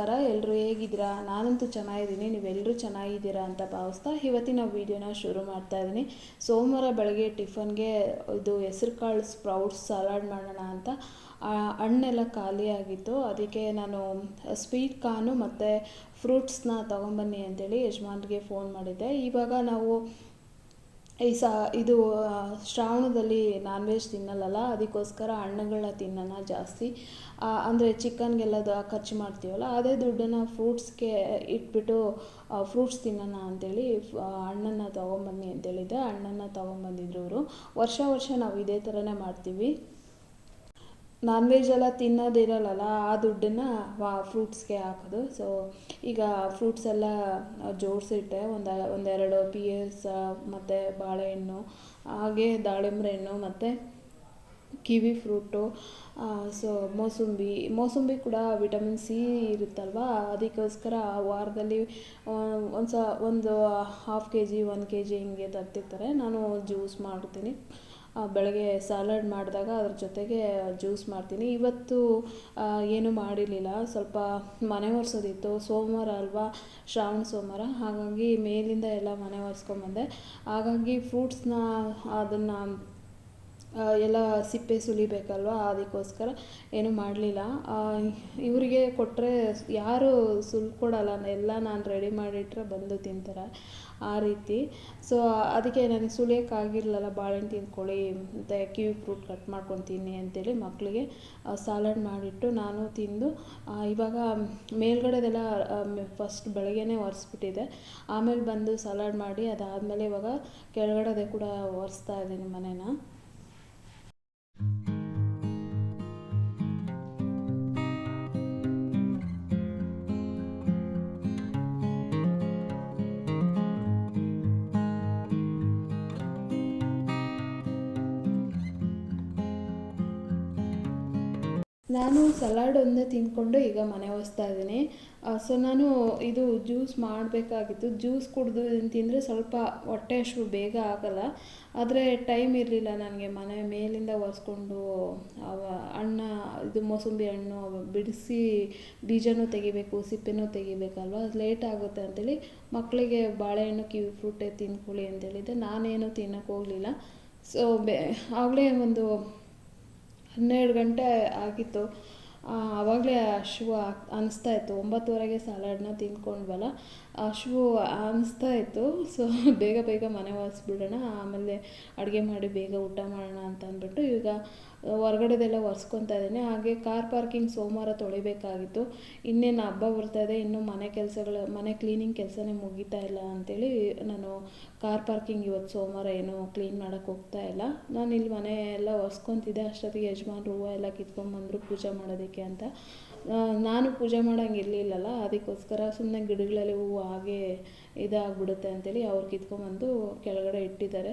ನಮಸ್ಕಾರ ಎಲ್ಲರೂ ಹೇಗಿದ್ದೀರಾ? ನಾನಂತೂ ಚೆನ್ನಾಗಿದ್ದೀನಿ ನೀವೆಲ್ಲರೂ ಚೆನ್ನಾಗಿದ್ದೀರಾ ಅಂತ ಭಾವಿಸ್ತಾ ಇವತ್ತಿನ ವೀಡಿಯೋನ ಶುರು ಮಾಡ್ತಾ ಇದ್ದೀನಿ. ಸೋಮವಾರ ಬೆಳಗ್ಗೆ ಟಿಫನ್ಗೆ ಇದು ಹೆಸ್ರು ಕಾಳು ಸ್ಪ್ರೌಟ್ಸ್ ಸಲಾಡ್ ಮಾಡೋಣ ಅಂತ ಹಣ್ಣೆಲ್ಲ ಖಾಲಿಯಾಗಿತ್ತು ಅದಕ್ಕೆ ನಾನು ಸ್ವೀಟ್ ಕಾರ್ನು ಮತ್ತು ಫ್ರೂಟ್ಸ್ನ ತೊಗೊಂಬನ್ನಿ ಅಂತೇಳಿ ಯಜಮಾನ್ರಿಗೆ ಫೋನ್ ಮಾಡಿದ್ದೆ. ಇವಾಗ ನಾವು ಈ ಸ ಇದು ಶ್ರಾವಣದಲ್ಲಿ ನಾನ್ ವೆಜ್ ತಿನ್ನಲ್ಲಲ್ಲ ಅದಕ್ಕೋಸ್ಕರ ಹಣ್ಣುಗಳನ್ನ ತಿನ್ನೋಣ ಜಾಸ್ತಿ. ಅಂದರೆ ಚಿಕನ್ಗೆಲ್ಲ ಖರ್ಚು ಮಾಡ್ತೀವಲ್ಲ ಅದೇ ದುಡ್ಡನ್ನು ಫ್ರೂಟ್ಸ್ಗೆ ಇಟ್ಬಿಟ್ಟು ಫ್ರೂಟ್ಸ್ ತಿನ್ನೋಣ ಅಂತೇಳಿ ಆ, ಹಣ್ಣನ್ನು ತೊಗೊಂಬನ್ನಿ ಅಂತೇಳಿದ್ದೆ. ಹಣ್ಣನ್ನು ತೊಗೊಂಬಂದಿದ್ರು ಅವರು. ವರ್ಷ ವರ್ಷ ನಾವು ಇದೇ ಥರನೇ ಮಾಡ್ತೀವಿ. ನಾನ್ ವೆಜ್ ಎಲ್ಲ ತಿನ್ನೋದಿರಲ್ಲಲ್ಲ, ಆ ದುಡ್ಡನ್ನು ಫ್ರೂಟ್ಸ್ಗೆ ಹಾಕೋದು. ಸೊ ಈಗ ಫ್ರೂಟ್ಸ್ ಎಲ್ಲ ಜೋಡಿಸಿಟ್ಟೆ ಒಂದು, ಒಂದೆರಡು ಪಿಯರ್ಸ್ ಮತ್ತು ಬಾಳೆಹಣ್ಣು, ಹಾಗೆ ದಾಳಿಂಬ್ರೆ ಹಣ್ಣು, ಮತ್ತು ಕಿವಿ ಫ್ರೂಟು ಸೊ ಮೋಸಂಬಿ ಮೋಸಂಬಿ ಕೂಡ ವಿಟಮಿನ್ ಸಿ ಇರುತ್ತಲ್ವ? ಅದಕ್ಕೋಸ್ಕರ ವಾರದಲ್ಲಿ ಒಂದು ಸ ಒಂದು half K G one K G ಹಿಂಗೆ ತರ್ತಿರ್ತಾರೆ. ನಾನು ಜ್ಯೂಸ್ ಮಾಡ್ತೀನಿ. ಬೆಳಗ್ಗೆ ಸ್ಯಾಲಡ್ ಮಾಡಿದಾಗ ಅದ್ರ ಜೊತೆಗೆ ಜ್ಯೂಸ್ ಮಾಡ್ತೀನಿ. ಇವತ್ತು ಏನು ಮಾಡಿರಲಿಲ್ಲ. ಸ್ವಲ್ಪ ಮನೆ ಒರೆಸೋದಿತ್ತು. ಸೋಮವಾರ ಅಲ್ವಾ? ಶ್ರಾವಣ ಸೋಮವಾರ. ಹಾಗಾಗಿ ಮೇಲಿಂದ ಎಲ್ಲ ಮನೆ ಒರೆಸ್ಕೊಂಬಂದೆ ಹಾಗಾಗಿ ಫ್ರೂಟ್ಸ್ನ ಅದನ್ನು ಎಲ್ಲ ಸಿಪ್ಪೆ ಸುಲಿಬೇಕಲ್ವ? ಅದಕ್ಕೋಸ್ಕರ ಏನೂ ಮಾಡಲಿಲ್ಲ. ಇವರಿಗೆ ಕೊಟ್ಟರೆ ಯಾರು ಸುಲ್ಕೊಡಲ್ಲ ಎಲ್ಲ ನಾನು ರೆಡಿ ಮಾಡಿಟ್ಟರೆ ಬಂದು ತಿಂತಾರೆ ಆ ರೀತಿ. ಸೊ ಅದಕ್ಕೆ ನನಗೆ ಸುಲಿಯೋಕ್ಕಾಗಿರಲಿಲ್ಲ. ಬಾಳೆಹಣ್ಣು ತಿಂದ್ಕೊಳ್ಳಿ ಮತ್ತು ಕಿವಿ ಫ್ರೂಟ್ ಕಟ್ ಮಾಡ್ಕೊತೀನಿ ಅಂತೇಳಿ ಮಕ್ಕಳಿಗೆ ಸಾಲಡ್ ಮಾಡಿಟ್ಟು ನಾನು ತಿಂದು ಇವಾಗ ಮೇಲ್ಗಡೆದೆಲ್ಲ ಫಸ್ಟ್ ಬೆಳಗ್ಗೆನೇ ಒರೆಸ್ಬಿಟ್ಟಿದೆ. ಆಮೇಲೆ ಬಂದು ಸಲಾಡ್ ಮಾಡಿ ಅದಾದಮೇಲೆ ಇವಾಗ ಕೆಳಗಡೆದೆ ಕೂಡ ಒರೆಸ್ತಾ ಇದ್ದೀನಿ ಮನೇನ. Thank you. ನಾನು ಸಲಾಡ್ ಒಂದೇ ತಿಂದ್ಕೊಂಡು ಈಗ ಮನೆ ಒರೆಸ್ತಾ ಇದ್ದೀನಿ. ಸೊ ನಾನು ಇದು ಜ್ಯೂಸ್ ಮಾಡಬೇಕಾಗಿತ್ತು. ಜ್ಯೂಸ್ ಕುಡಿದು ತಿಂದರೆ ಸ್ವಲ್ಪ ಹೊಟ್ಟೆ ಅಷ್ಟು ಬೇಗ ಆಗಲ್ಲ. ಆದರೆ ಟೈಮ್ ಇರಲಿಲ್ಲ ನನಗೆ. ಮನೆ ಮೇಲಿಂದ ಒರೆಸ್ಕೊಂಡು ಅಣ್ಣ, ಇದು ಮೋಸಂಬಿ ಹಣ್ಣು ಬಿಡಿಸಿ ಬೀಜನೂ ತೆಗಿಬೇಕು, ಸಿಪ್ಪೆನೂ ತೆಗಿಬೇಕಲ್ವ? ಅದು ಲೇಟ್ ಆಗುತ್ತೆ ಅಂತೇಳಿ ಮಕ್ಕಳಿಗೆ ಬಾಳೆಹಣ್ಣು, ಕಿವಿ ಫ್ರೂಟೇ ತಿಂದ್ಕೊಳ್ಳಿ ಅಂತೇಳಿದ್ದೆ. ನಾನೇನು ತಿನ್ನೋಕೆ ಹೋಗಲಿಲ್ಲ. ಸೊ ಬೆ, ಆಗಲೇ ಒಂದು ಹನ್ನೆರಡು ಗಂಟೆ ಆಗಿತ್ತು. ಆವಾಗಲೇ ಹಶ್ವು ಅನಿಸ್ತಾ ಇತ್ತು. ಒಂಬತ್ತುವರೆಗೆ ಸಲಾಡ್ನ ತಿಂದ್ಕೊಂಡ್ವಲ್ಲ ಹಶ್ವು ಅನಿಸ್ತಾ ಇತ್ತು. ಸೊ ಬೇಗ ಬೇಗ ಮನೆ ಒರೆಸ್ಬಿಡೋಣ, ಆಮೇಲೆ ಅಡುಗೆ ಮಾಡಿ ಬೇಗ ಊಟ ಮಾಡೋಣ ಅಂತ ಅಂದ್ಬಿಟ್ಟು ಈಗ ಹೊರ್ಗಡೆದೆಲ್ಲ ಒರೆಸ್ಕೊತಾ ಇದ್ದೀನಿ. ಹಾಗೆ ಕಾರ್ ಪಾರ್ಕಿಂಗ್ ಸೋಮವಾರ ತೊಳಿಬೇಕಾಗಿತ್ತು. ಇನ್ನೇನು ಹಬ್ಬ ಬರ್ತಾ ಇದೆ, ಇನ್ನೂ ಮನೆ ಕೆಲಸಗಳು, ಮನೆ ಕ್ಲೀನಿಂಗ್ ಕೆಲಸನೇ ಮುಗೀತಾ ಇಲ್ಲ ಅಂತೇಳಿ ನಾನು ಕಾರ್ ಪಾರ್ಕಿಂಗ್ ಇವತ್ತು ಸೋಮವಾರ ಏನು ಕ್ಲೀನ್ ಮಾಡೋಕ್ಕೆ ಹೋಗ್ತಾ ಇಲ್ಲ. ನಾನು ಇಲ್ಲಿ ಮನೆ ಎಲ್ಲ ಒರೆಸ್ಕೊತಿದ್ದೆ, ಅಷ್ಟೊತ್ತಿಗೆ ಯಜಮಾನ್ರು ಹೂವು ಎಲ್ಲ ಕಿತ್ಕೊಂಡ್ಬಂದರು ಪೂಜೆ ಮಾಡೋದಕ್ಕೆ ಅಂತ. ನಾನು ಪೂಜೆ ಮಾಡೋಂಗೆ ಇರಲಿಲ್ಲಲ್ಲ, ಅದಕ್ಕೋಸ್ಕರ ಸುಮ್ಮನೆ ಗಿಡಗಳಲ್ಲಿ ಹೂವು ಹಾಗೆ ಇದಾಗ್ಬಿಡುತ್ತೆ ಅಂತೇಳಿ ಅವ್ರು ಕಿತ್ಕೊಂಡ್ಬಂದು ಕೆಳಗಡೆ ಇಟ್ಟಿದ್ದಾರೆ.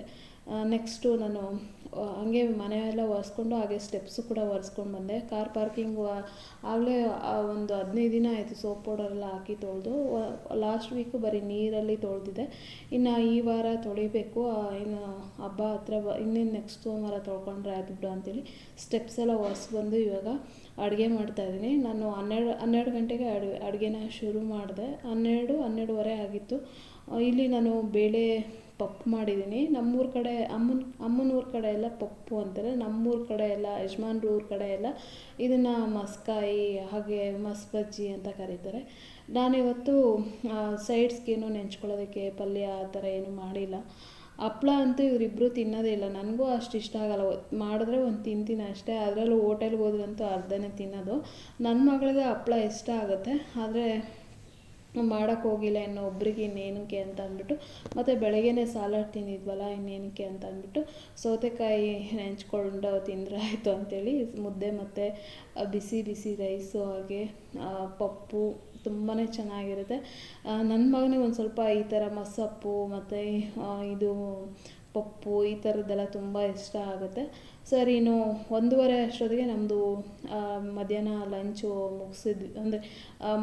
ನೆಕ್ಸ್ಟು ನಾನು ಹಂಗೆ ಮನೆಯೆಲ್ಲ ಒರೆಸ್ಕೊಂಡು ಹಾಗೆ ಸ್ಟೆಪ್ಸು ಕೂಡ ಒರೆಸ್ಕೊಂಡು ಬಂದೆ. ಕಾರ್ ಪಾರ್ಕಿಂಗ್ ಆಗಲೇ ಒಂದು ಹದಿನೈದು ದಿನ ಆಯಿತು ಸೋಪ್ ಪೌಡರ್ ಎಲ್ಲ ಹಾಕಿ ತೊಳೆದು. ಲಾಸ್ಟ್ ವೀಕು ಬರೀ ನೀರಲ್ಲಿ ತೊಳೆದಿದ್ದೆ. ಇನ್ನು ಈ ವಾರ ತೊಳಿಬೇಕು. ಇನ್ನು ಹಬ್ಬ ಹತ್ರ ಬ, ಇನ್ನೇನು ನೆಕ್ಸ್ಟ್ ಸೋಮವಾರ ತೊಳ್ಕೊಂಡ್ರೆ ಆಯ್ತು ಬಿಡು ಅಂತೇಳಿ ಸ್ಟೆಪ್ಸ್ ಎಲ್ಲ ಒರೆಸ್ಬಂದು ಇವಾಗ ಅಡುಗೆ ಮಾಡ್ತಾಯಿದ್ದೀನಿ ನಾನು ಹನ್ನೆರಡು ಹನ್ನೆರಡು ಗಂಟೆಗೆ ಅಡು ಅಡುಗೆನ ಶುರು ಮಾಡಿದೆ. ಹನ್ನೆರಡು, ಹನ್ನೆರಡುವರೆ ಆಗಿತ್ತು. ಇಲ್ಲಿ ನಾನು ಬೇಳೆ ಪಪ್ಪು ಮಾಡಿದ್ದೀನಿ. ನಮ್ಮೂರ ಕಡೆ ಅಮ್ಮನ ಅಮ್ಮನ ಊರ ಕಡೆ ಎಲ್ಲ ಪಪ್ಪು ಅಂತಾರೆ. ನಮ್ಮೂರ ಕಡೆ ಎಲ್ಲ, ಯಜಮಾನ್ರು ಊರ ಕಡೆ ಎಲ್ಲ ಇದನ್ನು ಮಸ್ಕಾಯಿ, ಹಾಗೆ ಮಸ್ ಬಜ್ಜಿ ಅಂತ ಕರೀತಾರೆ. ನಾನಿವತ್ತು ಸೈಡ್ಸ್ಗೇನು ನೆಂಚ್ಕೊಳ್ಳೋದಕ್ಕೆ ಪಲ್ಯ ಆ ಥರ ಏನೂ ಮಾಡಿಲ್ಲ. ಹಪ್ಳ ಅಂತೂ ಇವರಿಬ್ಬರು ತಿನ್ನೋದೇ ಇಲ್ಲ. ನನಗೂ ಅಷ್ಟು ಇಷ್ಟ ಆಗಲ್ಲ. ಮಾಡಿದ್ರೆ ಒಂದು ತಿಂತೀನಿ ಅಷ್ಟೇ. ಅದರಲ್ಲೂ ಹೋಟೆಲ್ಗೆ ಹೋದ್ರಂತೂ ಅರ್ಧನೇ ತಿನ್ನೋದು. ನನ್ನ ಮಗಳಿಗೆ ಹಪ್ಳ ಇಷ್ಟ ಆಗುತ್ತೆ. ಆದರೆ ಮಾಡೋಕ್ಕೆ ಹೋಗಿಲ್ಲ ಇನ್ನು ಒಬ್ರಿಗೆ ಇನ್ನೇನಕ್ಕೆ ಅಂತ ಅಂದ್ಬಿಟ್ಟು, ಮತ್ತು ಬೆಳಗ್ಗೆನೇ ಸಲಾಡ್ ತಿಂದಿದ್ವಲ್ಲ ಇನ್ನೇನಕ್ಕೆ ಅಂತ ಅಂದ್ಬಿಟ್ಟು, ಸೌತೆಕಾಯಿ ನೆಂಚ್ಕೊಂಡು ತಿಂದರೆ ಆಯಿತು ಅಂತೇಳಿ, ಮುದ್ದೆ ಮತ್ತು ಬಿಸಿ ಬಿಸಿ ರೈಸು ಹಾಗೆ ಪಪ್ಪು ತುಂಬಾ ಚೆನ್ನಾಗಿರುತ್ತೆ. ನನ್ನ ಮಗನಿಗೆ ಒಂದು ಸ್ವಲ್ಪ ಈ ಥರ ಮಸಪ್ಪು ಮತ್ತು ಇದು ಪಪ್ಪು ಈ ಥರದ್ದೆಲ್ಲ ತುಂಬ ಇಷ್ಟ ಆಗುತ್ತೆ. ಸರಿ, ಇನ್ನು ಒಂದೂವರೆ ಅಷ್ಟೊತ್ತಿಗೆ ನಮ್ಮದು ಮಧ್ಯಾಹ್ನ ಲಂಚು ಮುಗಿಸಿದ್ವಿ ಅಂದರೆ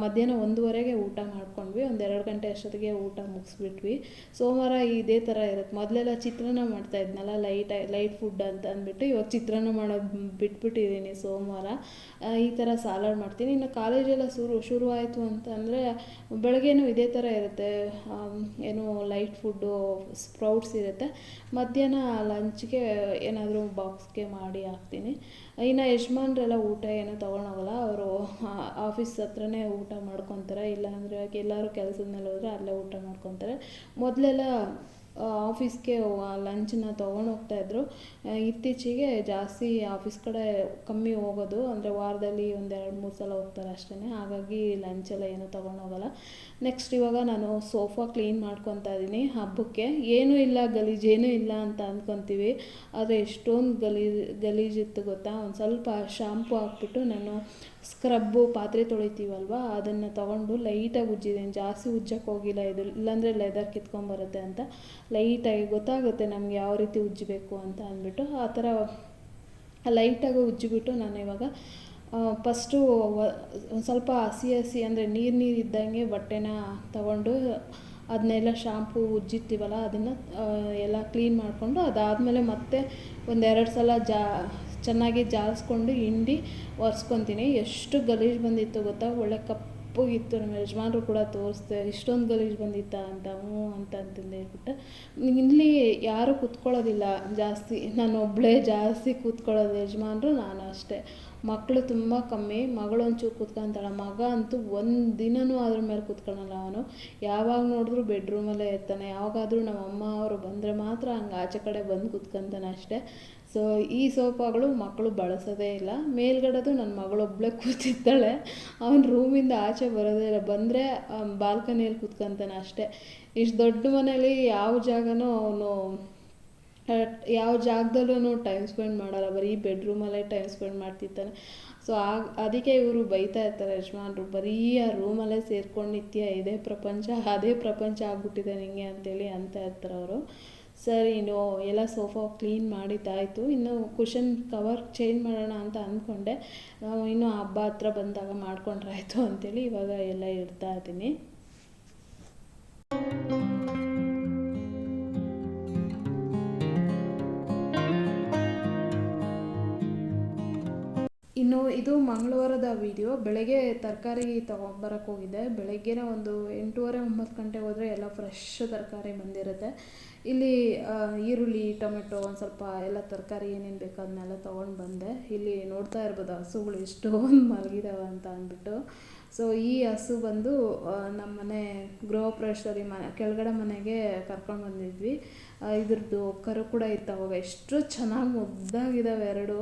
ಮಧ್ಯಾಹ್ನ ಒಂದೂವರೆಗೆ ಊಟ ಮಾಡ್ಕೊಂಡ್ವಿ. ಒಂದು ಎರಡು ಗಂಟೆ ಅಷ್ಟೊತ್ತಿಗೆ ಊಟ ಮುಗಿಸ್ಬಿಟ್ವಿ. ಸೋಮವಾರ ಇದೇ ಥರ ಇರುತ್ತೆ ಮೊದಲೆಲ್ಲ ಚಿತ್ರಾನ್ನ ಮಾಡ್ತಾ ಇದ್ನಲ್ಲ ಲೈಟ್ ಲೈಟ್ ಫುಡ್ ಅಂತ ಅಂದ್ಬಿಟ್ಟು ಇವಾಗ ಚಿತ್ರಾನ್ನ ಮಾಡೋದು ಬಿಟ್ಬಿಟ್ಟಿದ್ದೀನಿ ಸೋಮವಾರ. ಈ ಥರ ಸಾಲಾಡ್ ಮಾಡ್ತೀನಿ. ಇನ್ನು ಕಾಲೇಜೆಲ್ಲ ಶುರು ಶುರು ಆಯಿತು ಅಂತಂದರೆ ಬೆಳಗ್ಗೆನೂ ಇದೇ ಥರ ಇರುತ್ತೆ. ಏನು ಲೈಟ್ ಫುಡ್ಡು ಸ್ಪ್ರೌಟ್ಸ್ ಇರುತ್ತೆ. ಮಧ್ಯಾಹ್ನ ಲಂಚ್ಗೆ ಏನಾದರೂ ಬಾಕ್ಸ್ಗೆ ಮಾಡಿ ಹಾಕ್ತೀನಿ. ಇನ್ನು ಯಜಮಾನ್ರೆಲ್ಲ ಊಟ ಏನೂ ತೊಗೊಂಡೋಗಲ್ಲ ಅವರು ಆಫೀಸ್ ಹತ್ರನೇ ಊಟ ಮಾಡ್ಕೊತಾರೆ. ಇಲ್ಲಾಂದರೆ ಎಲ್ಲರೂ ಕೆಲಸದ ಮೇಲೆ ಹೋದರೆ ಅಲ್ಲೇ ಊಟ ಮಾಡ್ಕೊತಾರೆ. ಮೊದಲೆಲ್ಲ ಆಫೀಸ್ಗೆ ಲಂಚನ್ನ ತೊಗೊಂಡು ಹೋಗ್ತಾಯಿದ್ರು ಇತ್ತೀಚೆಗೆ ಜಾಸ್ತಿ ಆಫೀಸ್ ಕಡೆ ಕಮ್ಮಿ ಹೋಗೋದು, ಅಂದರೆ ವಾರದಲ್ಲಿ ಒಂದೆರಡು, ಮೂರು ಸಲ ಹೋಗ್ತಾರೆ ಅಷ್ಟೇ ಹಾಗಾಗಿ ಲಂಚೆಲ್ಲ ಏನೂ ತೊಗೊಂಡೋಗಲ್ಲ ನೆಕ್ಸ್ಟ್ ಇವಾಗ ನಾನು ಸೋಫಾ ಕ್ಲೀನ್ ಮಾಡ್ಕೊತಾ ಇದ್ದೀನಿ ಹಬ್ಬಕ್ಕೆ. ಏನೂ ಇಲ್ಲ, ಗಲೀಜು ಏನೂ ಇಲ್ಲ ಅಂತ ಅಂದ್ಕೊತೀವಿ. ಆದರೆ ಎಷ್ಟೊಂದು ಗಲೀಜು ಗಲೀಜಿತ್ತು ಗೊತ್ತಾ? ಒಂದು ಸ್ವಲ್ಪ ಶಾಂಪು ಹಾಕ್ಬಿಟ್ಟು ನಾನು ಸ್ಕ್ರಬ್ಬು ಪಾತ್ರೆ ತೊಳಿತೀವಲ್ವ? ಅದನ್ನು ತೊಗೊಂಡು ಲೈಟಾಗಿ ಉಜ್ಜಿದ್ದೀನಿ ಜಾಸ್ತಿ ಉಜ್ಜಕ್ಕೆ ಹೋಗಿಲ್ಲ ಇದು. ಇಲ್ಲಾಂದರೆ ಲೆದರ್ ಕಿತ್ಕೊಂಡ್ಬರುತ್ತೆ ಅಂತ. ಲೈಟಾಗಿ ಗೊತ್ತಾಗುತ್ತೆ ನಮ್ಗೆ ಯಾವ ರೀತಿ ಉಜ್ಜಬೇಕು ಅಂತ ಅಂದ್ಬಿಟ್ಟು. ಆ ಥರ ಲೈಟಾಗಿ ಉಜ್ಜಿಬಿಟ್ಟು ನಾನು ಇವಾಗ ಫಸ್ಟು ಒಂದು ಸ್ವಲ್ಪ ಹಸಿ ಹಸಿ ಅಂದರೆ ನೀರು ನೀರು ಇದ್ದಂಗೆ ಬಟ್ಟೆನ ತಗೊಂಡು ಅದನ್ನೆಲ್ಲ ಶಾಂಪು ಉಜ್ಜಿರ್ತೀವಲ್ಲ, ಅದನ್ನು ಎಲ್ಲ ಕ್ಲೀನ್ ಮಾಡಿಕೊಂಡು ಅದಾದಮೇಲೆ ಮತ್ತೆ ಒಂದೆರಡು ಸಲ ಜಾ ಚೆನ್ನಾಗಿ ಜಾಲಿಸ್ಕೊಂಡು ಹಿಂಡಿ ಒರೆಸ್ಕೊತೀನಿ. ಎಷ್ಟು ಗಲೀಜು ಬಂದಿತ್ತು ಗೊತ್ತಾ? ಒಳ್ಳೆ ಕಪ್ಪಗಿತ್ತು ನಮ್ಮ ಯಜಮಾನರು ಕೂಡ ತೋರಿಸ್ದೆ, ಇಷ್ಟೊಂದು ಗಲೀಜು ಬಂದಿತ್ತಾ ಅಂತ, ಹ್ಞೂ ಅಂತ ಅಂತಂದು ಹೇಳ್ಬಿಟ್ಟು, ಇಲ್ಲಿ ಯಾರೂ ಕೂತ್ಕೊಳ್ಳೋದಿಲ್ಲ ಜಾಸ್ತಿ. ನಾನು ಒಬ್ಬಳೇ ಜಾಸ್ತಿ ಕೂತ್ಕೊಳ್ಳೋದು ಯಜಮಾನರು, ನಾನು ಅಷ್ಟೇ. ಮಕ್ಕಳು ತುಂಬ ಕಮ್ಮಿ ಮಗಳು ಒಂಚೂರು ಕೂತ್ಕೊಂತಾಳೆ, ಮಗ ಅಂತೂ ಒಂದು ದಿನವೂ ಅದ್ರ ಮೇಲೆ ಕೂತ್ಕೊಳಲ್ಲ ಅವನು. ಯಾವಾಗ ನೋಡಿದ್ರು ಬೆಡ್ರೂಮಲ್ಲೇ ಇರ್ತಾನೆ. ಯಾವಾಗಾದರೂ ನಮ್ಮ ಅಮ್ಮ ಅವರು ಬಂದರೆ ಮಾತ್ರ ಹಂಗೆ ಆಚೆ ಕಡೆ ಬಂದು ಕೂತ್ಕೊಂತಾನೆ ಅಷ್ಟೇ. ಸೊ ಈ ಸೋಫಾಗಳು ಮಕ್ಕಳು ಬಳಸೋದೇ ಇಲ್ಲ. ಮೇಲ್ಗಡೆದು ನನ್ನ ಮಗಳೊಬ್ಬಳೇ ಕೂತಿರ್ತಾಳೆ ಅವನ ರೂಮಿಂದ ಆಚೆ ಬರೋದೇ ಇಲ್ಲ. ಬಂದರೆ ಬಾಲ್ಕನಿಯಲ್ಲಿ ಕೂತ್ಕೊಂತಾನೆ ಅಷ್ಟೇ. ಇಷ್ಟು ದೊಡ್ಡ ಮನೇಲಿ ಯಾವ ಜಾಗನೂ ಅವನು ಯಾವ ಜಾಗದಲ್ಲೂ ಟೈಮ್ ಸ್ಪೆಂಡ್ ಮಾಡಲ್ಲ. ಬರೀ ಬೆಡ್ರೂಮಲ್ಲೇ ಟೈಮ್ ಸ್ಪೆಂಡ್ ಮಾಡ್ತಿರ್ತಾನೆ. ಸೊ ಆಗ, ಅದಕ್ಕೆ ಇವರು ಬೈತಾ ಇರ್ತಾರೆ ಯಜಮಾನ್ರು. ಬರೀ ಆ ರೂಮಲ್ಲೇ ಸೇರ್ಕೊಂಡು ನಿತ್ಯ ಇದೇ ಪ್ರಪಂಚ, ಅದೇ ಪ್ರಪಂಚ ಆಗ್ಬಿಟ್ಟಿದೆ ನಿಂಗೆ ಅಂತೇಳಿ ಅಂತ ಇರ್ತಾರೆ ಅವರು. ಸರಿ, ಇನ್ನು ಎಲ್ಲ ಸೋಫಾ ಕ್ಲೀನ್ ಮಾಡಿದ್ದಾಯಿತು. ಇನ್ನು ಕುಷನ್ ಕವರ್ ಚೇಂಜ್ ಮಾಡೋಣ ಅಂತ ಅಂದ್ಕೊಂಡೆ. ನಾವು ಇನ್ನು ಹಬ್ಬ ಹತ್ರ ಬಂದಾಗ ಮಾಡ್ಕೊಂಡ್ರಾಯ್ತು ಅಂತೇಳಿ ಇವಾಗ ಎಲ್ಲ ಇಡ್ತಾ ಇದ್ದೀನಿ. ಮಂಗಳವಾರದ ವಿಡಿಯೋ ಬೆಳಗ್ಗೆ ತರಕಾರಿ ತೊಗೊಂಬರಕ್ಕೆ ಹೋಗಿದ್ದೆ. ಬೆಳಗ್ಗೆನೇ ಒಂದು ಎಂಟೂವರೆ, ಒಂಬತ್ತು ಗಂಟೆಗೆ ಹೋದರೆ ಎಲ್ಲ ಫ್ರೆಶ್ ತರಕಾರಿ ಬಂದಿರುತ್ತೆ. ಇಲ್ಲಿ ಈರುಳ್ಳಿ, ಟೊಮೆಟೊ ಒಂದು ಸ್ವಲ್ಪ ಎಲ್ಲ ತರಕಾರಿ ಏನೇನು ಬೇಕು ಅದನ್ನೆಲ್ಲ ತೊಗೊಂಡು ಬಂದೆ. ಇಲ್ಲಿ ನೋಡ್ತಾ ಇರ್ಬೋದು ಹಸುಗಳು ಎಷ್ಟೊಂದು ಮಲಗಿದಾವೆ ಅಂತ ಅಂದ್ಬಿಟ್ಟು. ಸೊ ಈ ಹಸು ಬಂದು ನಮ್ಮ ಮನೆ ಗೃಹ ಪ್ರವೇಶದಲ್ಲಿ ಮನೆ ಕೆಳಗಡೆ ಮನೆಗೆ ಕರ್ಕೊಂಡು ಬಂದಿದ್ವಿ. ಇದ್ರದ್ದು ಕರು ಕೂಡ ಇತ್ತು ಅವಾಗ ಎಷ್ಟು ಚೆನ್ನಾಗಿ ಮುದ್ದಾಗಿದ್ದಾವೆ ಎರಡು.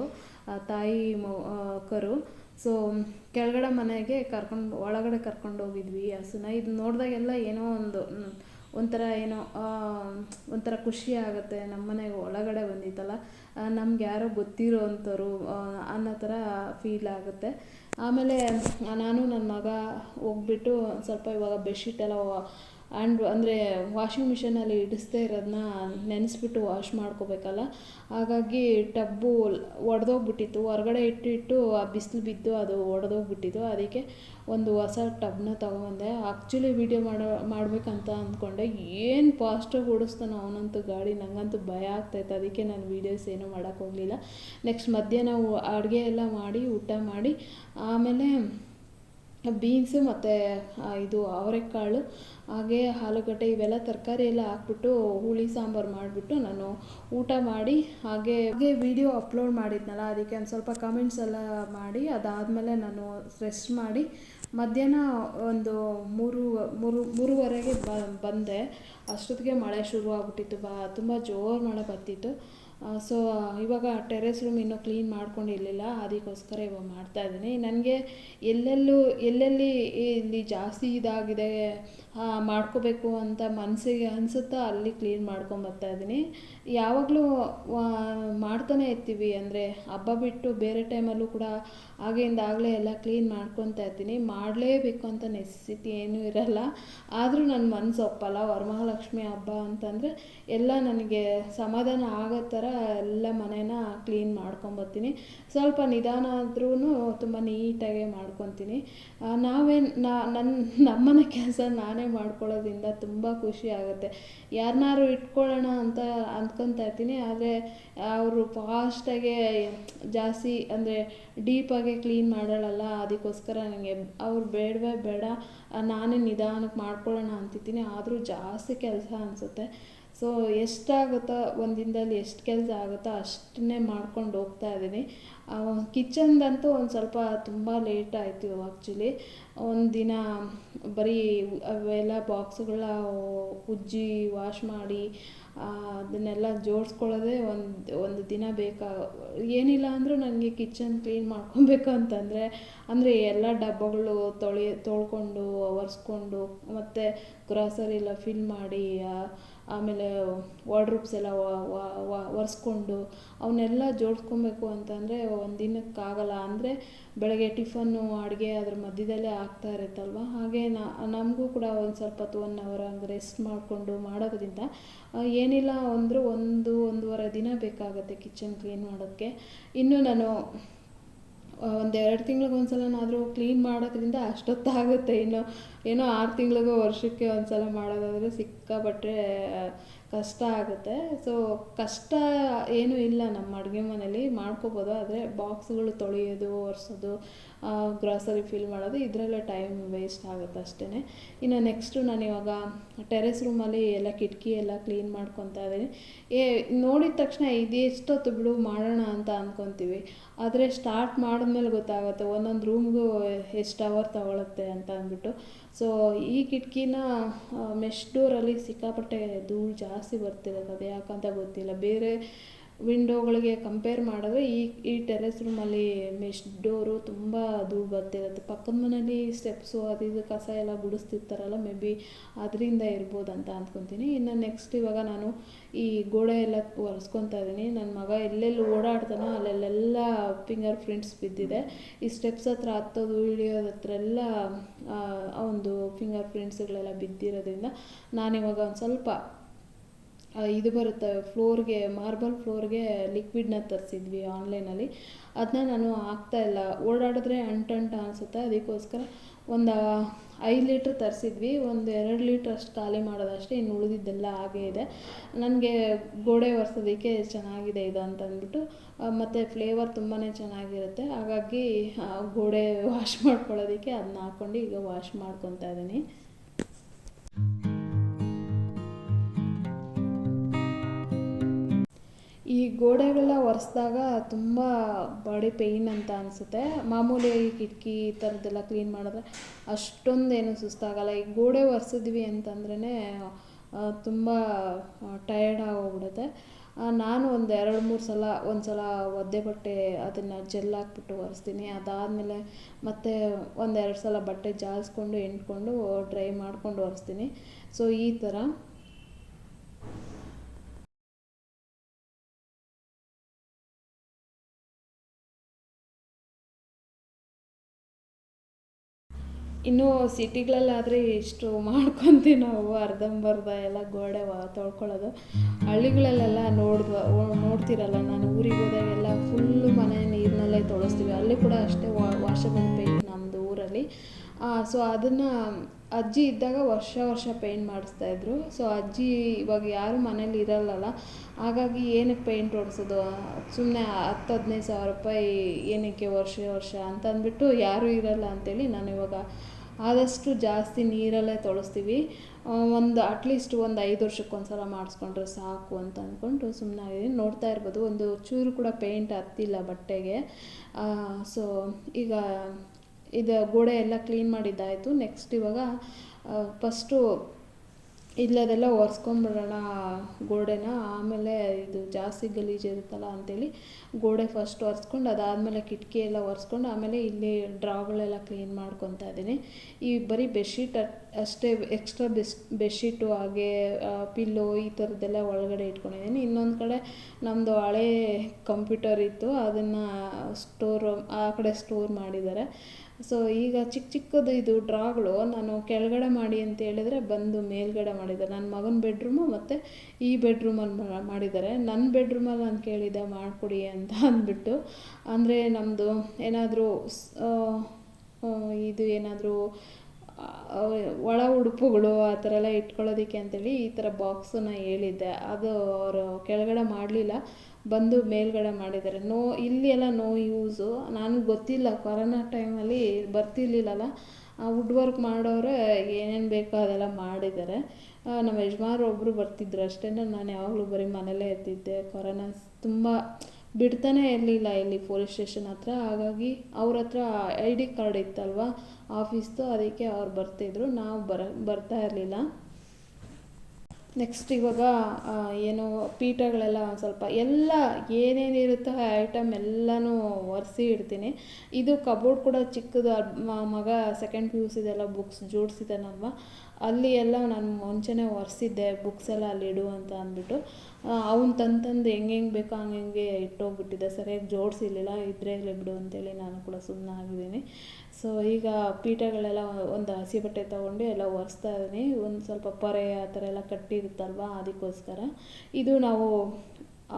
ತಾಯಿ ಮೊ- ಆ, ಕರು. ಸೊ ಕೆಳಗಡೆ ಮನೆಗೆ ಕರ್ಕೊಂಡು ಒಳಗಡೆ ಕರ್ಕೊಂಡು ಹೋಗಿದ್ವಿ. ಹಸುನ ಇದು ನೋಡಿದಾಗೆಲ್ಲ ಏನೋ ಒಂದು ಒಂಥರ ಏನೋ ಒಂಥರ ಖುಷಿ ಆಗುತ್ತೆ. ನಮ್ಮ ಮನೆ ಒಳಗಡೆ ಬಂದಿತ್ತಲ್ಲ ನಮ್ಗೆ ಯಾರೋ ಗೊತ್ತಿರೋ ಅಂಥವ್ರು ಅನ್ನೋ ಥರ ಫೀಲ್ ಆಗುತ್ತೆ. ಆಮೇಲೆ ನಾನು ನನ್ನ ಮಗ ಹೋಗ್ಬಿಟ್ಟು ಸ್ವಲ್ಪ ಇವಾಗ ಬೆಡ್ಶೀಟ್ ಎಲ್ಲ ಆ್ಯಂಡ್ ಅಂದರೆ ವಾಷಿಂಗ್ ಮಿಷಿನಲ್ಲಿ ಇಡಿಸ್ದೇ ಇರೋದನ್ನ ನೆನೆಸ್ಬಿಟ್ಟು ವಾಶ್ ಮಾಡ್ಕೋಬೇಕಲ್ಲ. ಹಾಗಾಗಿ ಟಬ್ಬು ಒಡೆದೋಗ್ಬಿಟ್ಟಿತ್ತು. ಹೊರಗಡೆ ಇಟ್ಟು ಇಟ್ಟು ಆ ಬಿಸಿಲು ಬಿದ್ದು ಅದು ಒಡೆದೋಗ್ಬಿಟ್ಟಿತ್ತು. ಅದಕ್ಕೆ ಒಂದು ಹೊಸ ಟಬ್ನ ತೊಗೊಂಬಂದೆ. ಆ್ಯಕ್ಚುಲಿ ವೀಡಿಯೋ ಮಾಡೋ, ಮಾಡಬೇಕಂತ ಅಂದ್ಕೊಂಡೆ. ಏನು ಫಾಸ್ಟಾಗಿ ಓಡಿಸ್ತಾನೆ ಅವನಂತೂ ಗಾಡಿ ನನಗಂತೂ ಭಯ ಆಗ್ತಾಯಿತ್ತು. ಅದಕ್ಕೆ ನಾನು ವೀಡಿಯೋಸ್ ಏನೂ ಮಾಡೋಕ್ಕೋಗಲಿಲ್ಲ ನೆಕ್ಸ್ಟ್ ಮಧ್ಯಾಹ್ನ ಅಡುಗೆ ಎಲ್ಲ ಮಾಡಿ, ಊಟ ಮಾಡಿ, ಆಮೇಲೆ ಬೀನ್ಸು ಮತ್ತು ಇದು ಅವರೆಕಾಳು, ಹಾಗೆ ಆಲೂಗಡ್ಡೆ ಇವೆಲ್ಲ ತರಕಾರಿ ಎಲ್ಲ ಹಾಕ್ಬಿಟ್ಟು ಹುಳಿ ಸಾಂಬಾರು ಮಾಡಿಬಿಟ್ಟು ನಾನು ಊಟ ಮಾಡಿ, ಹಾಗೆ ಹಾಗೆ ವಿಡಿಯೋ ಅಪ್ಲೋಡ್ ಮಾಡಿದ್ನಲ್ಲ, ಅದಕ್ಕೆ ಒಂದು ಸ್ವಲ್ಪ ಕಮೆಂಟ್ಸ್ ಎಲ್ಲ ಮಾಡಿ, ಅದಾದಮೇಲೆ ನಾನು ರೆಸ್ಟ್ ಮಾಡಿ, ಮಧ್ಯಾಹ್ನ ಒಂದು ಮೂರು ಮೂರು, ಮೂರುವರೆಗೆ ಬಂದೆ. ಅಷ್ಟೊತ್ತಿಗೆ ಮಳೆ ಶುರು ಆಗ್ಬಿಟ್ಟಿತ್ತು ಬಾ, ತುಂಬ ಜೋರು ಮಳೆ ಬರ್ತಿತ್ತು. ಸೊ ಇವಾಗ ಟೆರೆಸ್ ರೂಮ್ ಇನ್ನೂ ಕ್ಲೀನ್ ಮಾಡ್ಕೊಂಡಿರಲಿಲ್ಲ, ಅದಕ್ಕೋಸ್ಕರ ಇವಾಗ ಮಾಡ್ತಾ ಇದ್ದೀನಿ. ನನಗೆ ಎಲ್ಲೆಲ್ಲೂ, ಎಲ್ಲೆಲ್ಲಿ ಇಲ್ಲಿ ಜಾಸ್ತಿ ಇದಾಗಿದೆ ಮಾಡ್ಕೋಬೇಕು ಅಂತ ಮನಸ್ಸಿಗೆ ಅನಿಸುತ್ತೋ ಅಲ್ಲಿ ಕ್ಲೀನ್ ಮಾಡ್ಕೊಂಬರ್ತಾ ಇದ್ದೀನಿ. ಯಾವಾಗಲೂ ಮಾಡ್ತಾನೆ ಇರ್ತೀವಿ, ಅಂದರೆ ಹಬ್ಬ ಬಿಟ್ಟು ಬೇರೆ ಟೈಮಲ್ಲೂ ಕೂಡ ಆಗಿಂದ ಆಗಲೇ ಎಲ್ಲ ಕ್ಲೀನ್ ಮಾಡ್ಕೊತಾ ಇರ್ತೀನಿ. ಮಾಡಲೇಬೇಕು ಅಂತ ನೆಸೆಸಿಟಿ ಏನೂ ಇರಲ್ಲ. ಆದರೂ ನನ್ನ ಮನಸ್ಸು ಒಪ್ಪಲ್ಲ, ವರಮಹಾಲಕ್ಷ್ಮಿ ಹಬ್ಬ ಅಂತಂದರೆ ಎಲ್ಲ ನನಗೆ ಸಮಾಧಾನ ಆಗೋ ಥರ ಎಲ್ಲ ಮನೇನ ಕ್ಲೀನ್ ಮಾಡ್ಕೊಂಬರ್ತೀನಿ ಸ್ವಲ್ಪ ನಿಧಾನ ಆದ್ರೂ ತುಂಬ ನೀಟಾಗೆ ಮಾಡ್ಕೊತೀನಿ. ನಾವೇನು ನನ್ನ ನಮ್ಮನೆ ಕೆಲಸ ನಾನೇ ಮಾಡ್ಕೊಳ್ಳೋದ್ರಿಂದ ತುಂಬ ಖುಷಿ ಆಗುತ್ತೆ. ಯಾರನ್ನಾರು ಇಟ್ಕೊಳ್ಳೋಣ ಅಂತ ಅಂದ್ಕೊತಾ ಇರ್ತೀನಿ, ಆದರೆ ಅವರು ಫಾಸ್ಟಾಗೆ ಜಾಸ್ತಿ ಅಂದರೆ ಡೀಪಾಗೆ ಕ್ಲೀನ್ ಮಾಡೋಳಲ್ಲ ಅದಕ್ಕೋಸ್ಕರ ನನಗೆ ಅವ್ರು ಬೇಡವೇ ಬೇಡ, ನಾನೇ ನಿಧಾನಕ್ಕೆ ಮಾಡ್ಕೊಳ್ಳೋಣ ಅಂತಿದ್ದೀನಿ. ಆದರೂ ಜಾಸ್ತಿ ಕೆಲಸ ಅನಿಸುತ್ತೆ. ಸೊ ಎಷ್ಟಾಗುತ್ತೋ ಒಂದು ದಿನದಲ್ಲಿ ಎಷ್ಟು ಕೆಲಸ ಆಗುತ್ತೋ ಅಷ್ಟನ್ನೇ ಮಾಡ್ಕೊಂಡು ಹೋಗ್ತಾ ಇದ್ದೀನಿ. ಕಿಚನ್ದಂತೂ ಒಂದು ಸ್ವಲ್ಪ ತುಂಬ ಲೇಟ್ ಆಯಿತು ಆ್ಯಕ್ಚುಲಿ ಒಂದು ದಿನ ಬರೀ ಅವೆಲ್ಲ ಬಾಕ್ಸ್ಗಳ ಉಜ್ಜಿ ವಾಶ್ ಮಾಡಿ ಅದನ್ನೆಲ್ಲ ಜೋಡಿಸ್ಕೊಳ್ಳೋದೇ ಒಂದು ಒಂದು ದಿನ ಬೇಕಾ, ಏನಿಲ್ಲ ಅಂದರೂ ನನಗೆ ಕಿಚನ್ ಕ್ಲೀನ್ ಮಾಡ್ಕೊಬೇಕು ಅಂತಂದರೆ ಅಂದರೆ ಎಲ್ಲ ಡಬ್ಬಗಳು ತೊಳಿ, ತೊಳ್ಕೊಂಡು ಒರೆಸ್ಕೊಂಡು ಮತ್ತು ಗ್ರಾಸರಿ ಎಲ್ಲ ಫಿಲ್ ಮಾಡಿ ಆಮೇಲೆ ವಾರ್ಡ್ರೋಬ್ಸ್ ಎಲ್ಲ ಒರೆಸ್ಕೊಂಡು ಅವನ್ನೆಲ್ಲ ಜೋಡಿಸ್ಕೊಬೇಕು ಅಂತಂದರೆ ಒಂದು ದಿನಕ್ಕಾಗಲ್ಲ ಅಂದರೆ ಬೆಳಗ್ಗೆ ಟಿಫನ್ನು, ಅಡುಗೆ ಅದ್ರ ಮಧ್ಯದಲ್ಲೇ ಆಗ್ತಾ ಇರುತ್ತಲ್ವ? ಹಾಗೆ ನಮಗೂ ಕೂಡ ಒಂದು ಸ್ವಲ್ಪ ಹೊತ್ತು ಒನ್ ಅವರ್ ಹಂಗೆ ರೆಸ್ಟ್ ಮಾಡಿಕೊಂಡು ಮಾಡೋದ್ರಿಂದ ಏನಿಲ್ಲ ಅಂದರೂ ಒಂದು, ಒಂದೂವರೆ ದಿನ ಬೇಕಾಗುತ್ತೆ ಕಿಚನ್ ಕ್ಲೀನ್ ಮಾಡೋಕ್ಕೆ. ಇನ್ನು ನಾನು ಒಂದು ಎರಡು ತಿಂಗ್ಳಿಗೆ ಒಂದು ಸಲನಾದರೂ ಕ್ಲೀನ್ ಮಾಡೋದ್ರಿಂದ ಅಷ್ಟೊತ್ತಾಗುತ್ತೆ. ಇನ್ನು, ಏನೋ ಆರು ತಿಂಗ್ಳಿಗೋ ವರ್ಷಕ್ಕೆ ಒಂದು ಸಲ ಮಾಡೋದಾದರೆ ಸಿಕ್ಕಾಪಟ್ಟೆ ಕಷ್ಟ ಆಗುತ್ತೆ. ಸೊ ಕಷ್ಟ ಏನೂ ಇಲ್ಲ ನಮ್ಮ ಅಡುಗೆ ಮನೇಲಿ. ಮಾಡ್ಕೋಬೋದು. ಆದರೆ ಬಾಕ್ಸ್ಗಳು ತೊಳೆಯೋದು, ಒರೆಸೋದು ಗ್ರಾಸರಿ ಫಿಲ್ ಮಾಡೋದು, ಇದರಲ್ಲೇ ಟೈಮ್ ವೇಸ್ಟ್ ಆಗುತ್ತೆ ಅಷ್ಟೇ ಇನ್ನು ನೆಕ್ಸ್ಟು ನಾನು ಇವಾಗ ಟೆರೆಸ್ ರೂಮಲ್ಲಿ ಎಲ್ಲ ಕಿಟಕಿ ಎಲ್ಲ ಕ್ಲೀನ್ ಮಾಡ್ಕೊತಾ ಇದ್ದೀನಿ. ಏ, ನೋಡಿದ ತಕ್ಷಣ ಇದು ಎಷ್ಟೊತ್ತು ಬಿಡು ಮಾಡೋಣ ಅಂತ ಅಂದ್ಕೊತೀವಿ ಆದರೆ ಸ್ಟಾರ್ಟ್ ಮಾಡಿದ್ಮೇಲೆ ಗೊತ್ತಾಗುತ್ತೆ, ಒಂದೊಂದು ರೂಮ್ಗೂ ಎಷ್ಟು ಅವರ್ ತಗೊಳುತ್ತೆ ಅಂತ ಅಂದ್ಬಿಟ್ಟು. ಸೊ ಈ ಕಿಟಕಿನ ಮೆಶ್ ಡೋರಲ್ಲಿ ಸಿಕ್ಕಾಪಟ್ಟೆ ಧೂಳು ಜಾಸ್ತಿ ಬರ್ತಿರೋದು ಅದು ಯಾಕಂತ ಗೊತ್ತಿಲ್ಲ. ಬೇರೆ ವಿಂಡೋಗಳಿಗೆ ಕಂಪೇರ್ ಮಾಡಿದ್ರೆ ಈ ಈ ಟೆರೇಸ್ ರೂಮಲ್ಲಿ ಮೆಶ್ ಡೋರು ತುಂಬ ಧೂಳು ಬರ್ತಿರುತ್ತೆ ಪಕ್ಕದ ಮನೇಲಿ ಸ್ಟೆಪ್ಸು ಅದು ಇದು ಕಸ ಎಲ್ಲ ಗುಡಿಸ್ತಿರ್ತಾರಲ್ಲ, ಮೇ ಬಿ ಅದರಿಂದ ಇರ್ಬೋದು ಅಂತ ಅಂದ್ಕೊತೀನಿ. ಇನ್ನು ನೆಕ್ಸ್ಟ್ ಇವಾಗ ನಾನು ಈ ಗೋಡೆ ಎಲ್ಲ ಒರೆಸ್ಕೊತಾ ಇದ್ದೀನಿ. ನನ್ನ ಮಗ ಎಲ್ಲೆಲ್ಲಿ ಓಡಾಡ್ತಾನೋ ಅಲ್ಲೆಲ್ಲೆಲ್ಲ ಫಿಂಗರ್ ಪ್ರಿಂಟ್ಸ್ ಬಿದ್ದಿದೆ. ಈ ಸ್ಟೆಪ್ಸ್ ಹತ್ರ ಹತ್ತೋದು, ಇಳಿಯೋದು ಹತ್ರ ಎಲ್ಲ ಒಂದು ಫಿಂಗರ್ ಪ್ರಿಂಟ್ಸ್ಗಳೆಲ್ಲ ಬಿದ್ದಿರೋದ್ರಿಂದ ನಾನಿವಾಗ ಒಂದು ಸ್ವಲ್ಪ ಇದು ಬರುತ್ತೆ, ಫ್ಲೋರ್ಗೆ, ಮಾರ್ಬಲ್ ಫ್ಲೋರ್ಗೆ ಲಿಕ್ವಿಡ್ನ ತರಿಸಿದ್ವಿ ಆನ್ಲೈನಲ್ಲಿ. ಅದನ್ನ ನಾನು ಹಾಕ್ತಾಯಿಲ್ಲ ಓಡಾಡಿದ್ರೆ ಅಂಟಂಟ ಅನಿಸುತ್ತೆ. ಅದಕ್ಕೋಸ್ಕರ ಒಂದು ಐದು ಲೀಟ್ರ್ ತರಿಸಿದ್ವಿ. ಒಂದು ಎರಡು ಲೀಟ್ರ್ ಅಷ್ಟು ಖಾಲಿ ಮಾಡೋದಷ್ಟೇ ಇನ್ನು ಉಳಿದಿದ್ದೆಲ್ಲ ಹಾಗೇ ಇದೆ. ನನಗೆ ಗೋಡೆ ಒರೆಸೋದಕ್ಕೆ ಚೆನ್ನಾಗಿದೆ ಇದು ಅಂತ ಅಂದ್ಬಿಟ್ಟು ಮತ್ತು ಫ್ಲೇವರ್ ತುಂಬಾ ಚೆನ್ನಾಗಿರುತ್ತೆ. ಹಾಗಾಗಿ ಗೋಡೆ ವಾಶ್ ಮಾಡ್ಕೊಳ್ಳೋದಕ್ಕೆ ಅದನ್ನ ಹಾಕ್ಕೊಂಡು ಈಗ ವಾಶ್ ಮಾಡ್ಕೊತಾ ಇದ್ದೀನಿ. ಈ ಗೋಡೆಗಳನ್ನ ಒರೆಸ್ದಾಗ ತುಂಬ ಬಾಡಿ ಪೇಯ್ನ್ ಅಂತ ಅನಿಸುತ್ತೆ. ಮಾಮೂಲಿ ಕಿಟಕಿ ಈ ಥರದ್ದೆಲ್ಲ ಕ್ಲೀನ್ ಮಾಡಿದ್ರೆ ಅಷ್ಟೊಂದೇನು ಸುಸ್ತಾಗಲ್ಲ. ಈ ಗೋಡೆ ಒರೆಸಿದ್ವಿ ಅಂತಂದ್ರೇ ತುಂಬ ಟಯರ್ಡ್ ಆಗೋಗ್ಬಿಡುತ್ತೆ. ನಾನು ಒಂದು ಎರಡು ಮೂರು ಸಲ ಒಂದು ಸಲ ಒದ್ದೆ ಬಟ್ಟೆ ಅದನ್ನು ಜೆಲ್ ಹಾಕ್ಬಿಟ್ಟು ಒರೆಸ್ತೀನಿ. ಅದಾದಮೇಲೆ ಮತ್ತೆ ಒಂದೆರಡು ಸಲ ಬಟ್ಟೆ ಜಾಲಿಸ್ಕೊಂಡು, ಎಂಟ್ಕೊಂಡು ಡ್ರೈ ಮಾಡ್ಕೊಂಡು ಒರೆಸ್ತೀನಿ. ಸೊ ಈ ಥರ ಇನ್ನು ಸಿಟಿಗಳಲ್ಲಾದರೆ ಇಷ್ಟು ಮಾಡ್ಕೊತೀವಿ ನಾವು, ಅರ್ಧಂಬರ್ಧ ಎಲ್ಲ ಗೋಡೆ ವ, ತೊಳ್ಕೊಳ್ಳೋದು. ಹಳ್ಳಿಗಳಲ್ಲೆಲ್ಲ ನೋಡ್ಬ ನೋಡ್ತಿರಲ್ಲ, ನಾನು ಊರಿಗೆ ಹೋದಾಗೆಲ್ಲ ಫುಲ್ಲು ಮನೆ ನೀರಿನಲ್ಲೇ ತೊಳಸ್ತೀವಿ. ಅಲ್ಲಿ ಕೂಡ ಅಷ್ಟೇ ವಾಷಬಲ್ ಪೇಂಟ್ ನಮ್ಮದು ಊರಲ್ಲಿ. ಸೊ ಅದನ್ನು ಅಜ್ಜಿ ಇದ್ದಾಗ ವರ್ಷ ವರ್ಷ ಪೇಂಟ್ ಮಾಡಿಸ್ತಾಯಿದ್ರು ಸೊ ಅಜ್ಜಿ ಇವಾಗ ಯಾರು ಮನೇಲಿ ಇರಲ್ಲಲ್ಲ, ಹಾಗಾಗಿ ಏನಕ್ಕೆ ಪೇಂಟ್ ಹೊಡ್ಸೋದು? ಸುಮ್ಮನೆ ಹತ್ತು ಹದಿನೈದು ಸಾವಿರ ರೂಪಾಯಿ ಏನಕ್ಕೆ ವರ್ಷ ವರ್ಷ ಅಂತ ಅಂದ್ಬಿಟ್ಟು ಯಾರೂ ಇರಲ್ಲ ಅಂತೇಳಿ ನಾನು ಇವಾಗ ಆದಷ್ಟು ಜಾಸ್ತಿ ನೀರಲ್ಲೇ ತೊಳಸ್ತೀವಿ. ಒಂದು ಅಟ್ಲೀಸ್ಟ್ ಒಂದು ಐದು ವರ್ಷಕ್ಕೆ ಒಂದು ಸಲ ಮಾಡಿಸ್ಕೊಂಡ್ರೆ ಸಾಕು ಅಂತ ಅಂದ್ಕೊಂಡು ಸುಮ್ಮನಾಗಿದ್ದೀನಿ ನೋಡ್ತಾ ಇರ್ಬೋದು. ಒಂದು ಚೂರು ಕೂಡ ಪೇಂಟ್ ಹತ್ತಿಲ್ಲ ಬಟ್ಟೆಗೆ. ಸೊ ಈಗ ಇದು ಗೋಡೆ ಎಲ್ಲ ಕ್ಲೀನ್ ಮಾಡಿದ್ದಾಯಿತು. ನೆಕ್ಸ್ಟ್ ಇವಾಗ ಫಸ್ಟು ಇಲ್ಲದೆಲ್ಲ ಒರೆಸ್ಕೊಂಬಿಡೋಣ ಗೋಡೆನ. ಆಮೇಲೆ ಇದು ಜಾಸ್ತಿ ಗಲೀಜು ಇರುತ್ತಲ್ಲ ಅಂಥೇಳಿ ಗೋಡೆ ಫಸ್ಟ್ ಒರೆಸ್ಕೊಂಡು ಅದಾದಮೇಲೆ ಕಿಟಕಿ ಎಲ್ಲ ಒರೆಸ್ಕೊಂಡು ಆಮೇಲೆ ಇಲ್ಲಿ ಡ್ರಾಗಳೆಲ್ಲ ಕ್ಲೀನ್ ಮಾಡ್ಕೊತಾ ಇದ್ದೀನಿ. ಈ ಬರೀ ಬೆಡ್ಶೀಟ್ ಅಷ್ಟೇ ಎಕ್ಸ್ಟ್ರಾ ಬೆಸ್ ಬೆಡ್ಶೀಟು ಹಾಗೆ ಪಿಲ್ಲೋ ಈ ಥರದ್ದೆಲ್ಲ ಒಳಗಡೆ ಇಟ್ಕೊಂಡಿದ್ದೀನಿ. ಇನ್ನೊಂದು ಕಡೆ ನಮ್ಮದು ಹಳೇ ಕಂಪ್ಯೂಟರ್ ಇತ್ತು, ಅದನ್ನು ಸ್ಟೋರ್ ಆ ಕಡೆ ಸ್ಟೋರ್ ಮಾಡಿದ್ದಾರೆ. ಸೊ ಈಗ ಚಿಕ್ಕ ಚಿಕ್ಕದು ಇದು ಡ್ರಾಗಳು ನಾನು ಕೆಳಗಡೆ ಮಾಡಿ ಅಂತ ಹೇಳಿದ್ರೆ ಬಂದು ಮೇಲ್ಗಡೆ ಮಾಡಿದ್ದಾರೆ. ನನ್ನ ಮಗನ ಬೆಡ್ರೂಮು ಮತ್ತು ಈ ಬೆಡ್ರೂಮಲ್ಲಿ ಮಾಡಿದ್ದಾರೆ. ನನ್ನ ಬೆಡ್ರೂಮಲ್ಲಿ ನಾನು ಕೇಳಿದ್ದೆ ಮಾಡಿಕೊಡಿ ಅಂತ ಅಂದ್ಬಿಟ್ಟು. ಅಂದರೆ ನಮ್ಮದು ಏನಾದರೂ ಇದು ಏನಾದರೂ ಒಳ ಉಡುಪುಗಳು ಆ ಥರ ಎಲ್ಲ ಇಟ್ಕೊಳ್ಳೋದಕ್ಕೆ ಅಂತೇಳಿ ಈ ಥರ ಬಾಕ್ಸನ್ನ ಹೇಳಿದ್ದೆ. ಅದು ಅವರು ಕೆಳಗಡೆ ಮಾಡಲಿಲ್ಲ, ಬಂದು ಮೇಲ್ಗಡೆ ಮಾಡಿದ್ದಾರೆ. ನೋ ಇಲ್ಲಿ ಎಲ್ಲ ನೋ ಯೂಸು. ನನಗೆ ಗೊತ್ತಿಲ್ಲ, ಕೊರೋನಾ ಟೈಮಲ್ಲಿ ಬರ್ತಿರ್ಲಿಲ್ಲಲ್ಲ. ಆ ವುಡ್ ವರ್ಕ್ ಮಾಡೋರೆ ಏನೇನು ಬೇಕೋ ಅದೆಲ್ಲ ಮಾಡಿದ್ದಾರೆ. ನಮ್ಮ ಯಜಮಾನ್ರು ಒಬ್ಬರು ಬರ್ತಿದ್ರು ಅಷ್ಟೇ ನಾನು ಯಾವಾಗಲೂ ಬರೀ ಮನೇಲೇ ಇರ್ತಿದ್ದೆ ಕೊರೋನಾ ತುಂಬ ಬಿಡ್ತಾನೆ ಇರಲಿಲ್ಲ ಇಲ್ಲಿ ಪೊಲೀಸ್ ಸ್ಟೇಷನ್ ಹತ್ರ. ಹಾಗಾಗಿ ಅವ್ರ ಹತ್ರ ಐ ಡಿ ಕಾರ್ಡ್ ಇತ್ತಲ್ವ? ಆಫೀಸ್ದು ಅದಕ್ಕೆ ಅವ್ರು ಬರ್ತಿದ್ರು. ನಾವು ಬರ, ಬರ್ತಾ ಇರಲಿಲ್ಲ. ನೆಕ್ಸ್ಟ್ ಇವಾಗ ಏನು ಪೀಠಗಳೆಲ್ಲ ಒಂದು ಸ್ವಲ್ಪ ಎಲ್ಲ ಏನೇನಿರುತ್ತೋ ಐಟಮ್ ಎಲ್ಲನೂ ಒರೆಸಿ ಇಡ್ತೀನಿ. ಇದು ಕಬೋರ್ಡ್ ಕೂಡ ಚಿಕ್ಕದು. ಮಗ ಸೆಕೆಂಡ್ ಪಿ ಯು ಸಿದೆಲ್ಲ ಬುಕ್ಸ್ ಜೋಡಿಸಿದ್ದಾನಲ್ವ ಅಲ್ಲಿ ಎಲ್ಲ ನಾನು ಮುಂಚೆನೇ ಒರೆಸಿದ್ದೆ ಬುಕ್ಸ್ ಎಲ್ಲ ಅಲ್ಲಿ ಇಡು ಅಂತ ಅಂದ್ಬಿಟ್ಟು. ಅವ್ನು ತಂದು ತಂದು ಹೆಂಗೆ ಹೆಂಗೆ ಬೇಕೋ ಹಂಗೆ ಹಂಗೆ ಇಟ್ಟೋಗ್ಬಿಟ್ಟಿದ್ದೆ. ಸರಿಯಾಗಿ ಜೋಡಿಸಿರ್ಲಿಲ್ಲ, ಇದ್ರೆ ಇರಲಿ ಬಿಡು ಅಂತೇಳಿ ನಾನು ಕೂಡ ಸುಮ್ಮನೆ ಆಗಿದ್ದೀನಿ. ಸೊ ಈಗ ಪೀಠಗಳೆಲ್ಲ ಒಂದು ಹಸಿ ಬಟ್ಟೆ ತೊಗೊಂಡು ಎಲ್ಲ ಒರೆಸ್ತಾ ಇದ್ದೀನಿ. ಒಂದು ಸ್ವಲ್ಪ ಪೊರೆ ಆ ಥರ ಎಲ್ಲ ಕಟ್ಟಿರುತ್ತಲ್ವ, ಅದಕ್ಕೋಸ್ಕರ. ಇದು ನಾವು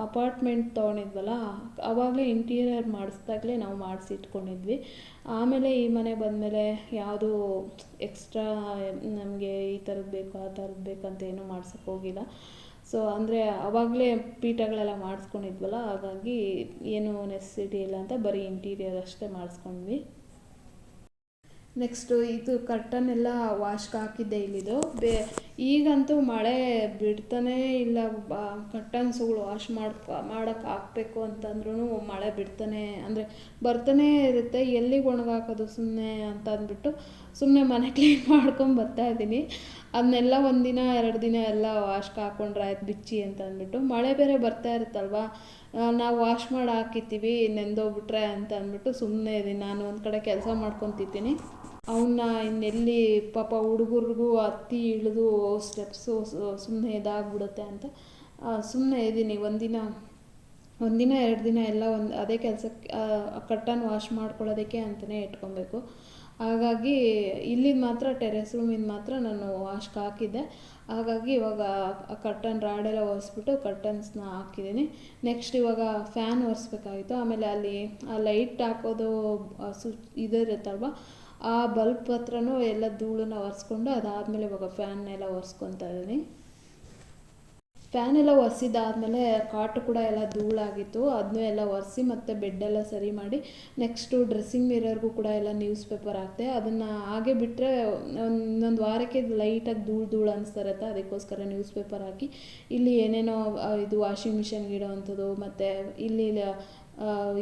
ಅಪಾರ್ಟ್ಮೆಂಟ್ ತೊಗೊಂಡಿದ್ವಲ್ಲ ಆವಾಗಲೇ ಇಂಟೀರಿಯರ್ ಮಾಡಿಸ್ದಾಗಲೇ ನಾವು ಮಾಡಿಸಿಟ್ಕೊಂಡಿದ್ವಿ. ಆಮೇಲೆ ಈ ಮನೆ ಬಂದಮೇಲೆ ಯಾವುದೂ ಎಕ್ಸ್ಟ್ರಾ ನಮಗೆ ಈ ಥರದ್ದು ಬೇಕು, ಆ ಥರದ್ದು ಬೇಕಂತ ಏನೂ ಮಾಡ್ಸೋಕ್ಕೆ ಹೋಗಿಲ್ಲ. ಸೊ ಅಂದರೆ ಆವಾಗಲೇ ಪೀಠಗಳೆಲ್ಲ ಮಾಡಿಸ್ಕೊಂಡಿದ್ವಲ್ಲ, ಹಾಗಾಗಿ ಏನೂ ನೆಸೆಸಿಟಿ ಇಲ್ಲ ಅಂತ ಬರೀ ಇಂಟೀರಿಯರ್ ಅಷ್ಟೇ ಮಾಡಿಸ್ಕೊಂಡ್ವಿ. ನೆಕ್ಸ್ಟು ಇದು ಕರ್ಟನ್ ಎಲ್ಲ ವಾಶ್ಗೆ ಹಾಕಿದ್ದೆ ಇಲ್ಲಿದು. ಬೇ, ಈಗಂತೂ ಮಳೆ ಬಿಡ್ತಾನೇ ಇಲ್ಲ. ಬಾ ಕರ್ಟನ್ಸ್ಗಳು ವಾಶ್ ಮಾಡ್ಕೊ, ಮಾಡೋಕೆ ಹಾಕ್ಬೇಕು ಅಂತಂದ್ರೂ ಮಳೆ ಬಿಡ್ತಾನೆ, ಅಂದರೆ ಬರ್ತಾನೇ ಇರುತ್ತೆ. ಎಲ್ಲಿಗೆ ಒಣಗಾಕೋದು ಸುಮ್ಮನೆ ಅಂತ ಅಂದ್ಬಿಟ್ಟು ಸುಮ್ಮನೆ ಮನೆ ಕ್ಲೀನ್ ಮಾಡ್ಕೊಂಡು ಬರ್ತಾ ಇದ್ದೀನಿ. ಅದನ್ನೆಲ್ಲ ಒಂದಿನ, ಎರಡು ದಿನ ಎಲ್ಲ ವಾಶ್ಗೆ ಹಾಕೊಂಡ್ರೆ ಆಯ್ತು ಬಿಚ್ಚಿ ಅಂತ ಅಂದ್ಬಿಟ್ಟು. ಮಳೆ ಬೇರೆ ಬರ್ತಾ ಇರುತ್ತಲ್ವಾ? ನಾವು ವಾಶ್ ಮಾಡಿ ಹಾಕಿರ್ತೀವಿ, ನೆಂದೋಗ್ಬಿಟ್ರೆ ಅಂತ ಅಂದ್ಬಿಟ್ಟು ಸುಮ್ಮನೆ ಇದೀನಿ ನಾನು ಒಂದು ಕಡೆ ಕೆಲಸ ಮಾಡ್ಕೊತಿದ್ದೀನಿ ಅವನ್ನ ಇನ್ನೆಲ್ಲಿ ಪಾಪ ಹುಡುಗರಿಗೂ ಹತ್ತಿ ಇಳಿದು ಸ್ಟೆಪ್ಸು ಸುಮ್ಮನೆ ಇದಾಗ್ಬಿಡುತ್ತೆ ಅಂತ. ಸುಮ್ಮನೆ ಇದ್ದೀನಿ ಒಂದಿನ ಒಂದಿನ, ಎರಡು ದಿನ ಎಲ್ಲ ಒಂದು, ಅದೇ ಕೆಲಸಕ್ಕೆ ಕಟ್ಟನ್ ವಾಶ್ ಮಾಡ್ಕೊಳ್ಳೋದಕ್ಕೆ ಅಂತಲೇ ಇಟ್ಕೊಬೇಕು. ಹಾಗಾಗಿ ಇಲ್ಲಿದ್ದು ಮಾತ್ರ ಟೆರೆಸ್ ರೂಮಿಂದ ಮಾತ್ರ ನಾನು ವಾಶ್ಗೆ ಹಾಕಿದ್ದೆ. ಹಾಗಾಗಿ ಇವಾಗ ಕರ್ಟನ್ ರಾಡೆಲ್ಲ ಒರೆಸ್ಬಿಟ್ಟು ಕರ್ಟನ್ಸ್ನ ಹಾಕಿದ್ದೀನಿ. ನೆಕ್ಸ್ಟ್ ಇವಾಗ ಫ್ಯಾನ್ ಒರೆಸ್ಬೇಕಾಗಿತ್ತು. ಆಮೇಲೆ ಅಲ್ಲಿ ಆ ಲೈಟ್ ಹಾಕೋದು ಸು, ಇದಿರುತ್ತಲ್ವ ಆ ಬಲ್ಪ್ ಹತ್ರನೂ ಎಲ್ಲ ಧೂಳನ್ನ ಒರೆಸ್ಕೊಂಡು ಅದಾದಮೇಲೆ ಇವಾಗ ಫ್ಯಾನ್ನೆಲ್ಲ ಒರೆಸ್ಕೊತಾ ಇದ್ದೀನಿ. ಫ್ಯಾನ್ ಎಲ್ಲ ಒರೆಸಿದ್ದಾದಮೇಲೆ ಕಾಟು ಕೂಡ ಎಲ್ಲ ಧೂಳಾಗಿತ್ತು. ಅದನ್ನೂ ಎಲ್ಲ ಒರೆಸಿ ಮತ್ತು ಬೆಡ್ಡೆಲ್ಲ ಸರಿ ಮಾಡಿ ನೆಕ್ಸ್ಟು ಡ್ರೆಸ್ಸಿಂಗ್ ಮಿರರ್ಗೂ ಕೂಡ ಎಲ್ಲ ನ್ಯೂಸ್ ಪೇಪರ್ ಹಾಕ್ತೆ ಅದನ್ನು ಹಾಗೆ ಬಿಟ್ಟರೆ ಒಂದೊಂದು ವಾರಕ್ಕೆ ಲೈಟಾಗಿ ಧೂಳು ಧೂಳು ಅನಿಸ್ತಾ ಇರುತ್ತೆ ಅದಕ್ಕೋಸ್ಕರ ನ್ಯೂಸ್ ಪೇಪರ್ ಹಾಕಿ. ಇಲ್ಲಿ ಏನೇನೋ ಇದು ವಾಷಿಂಗ್ ಮಿಷಿನ್ಗೆ ಇಡೋವಂಥದ್ದು ಮತ್ತು ಇಲ್ಲಿ